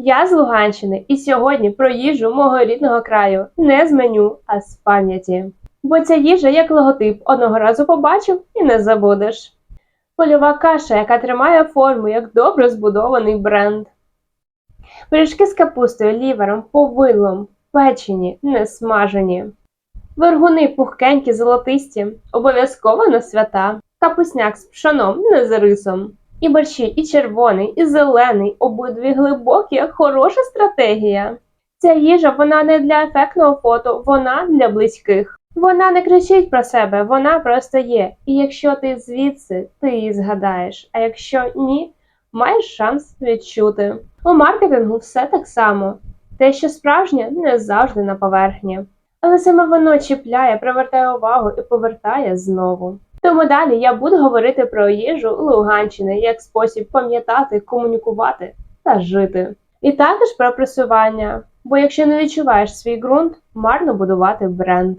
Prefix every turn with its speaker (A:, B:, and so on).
A: Я з Луганщини, і сьогодні про їжу мого рідного краю не з меню, а з пам'яті. Бо ця їжа як логотип, одного разу побачив і не забудеш. Польова каша, яка тримає форму як добре збудований бренд. Пиріжки з капустою, лівером, повидлом, печені, не смажені. Вергуни пухкенькі, золотисті, обов'язково на свята. Капусняк з пшоном, не з рисом. І борщі, і червоний, і зелений, обидві глибокі, хороша стратегія. Ця їжа вона не для ефектного фото, вона для близьких. Вона не кричить про себе, вона просто є. І якщо ти звідси, ти її згадаєш. А якщо ні, маєш шанс відчути. У маркетингу все так само. Те, що справжнє, не завжди на поверхні. Але саме воно чіпляє, привертає увагу і повертає знову. Тому далі я буду говорити про їжу Луганщини як спосіб пам'ятати, комунікувати та жити. І також про пресування. Бо якщо не відчуваєш свій ґрунт, марно будувати бренд.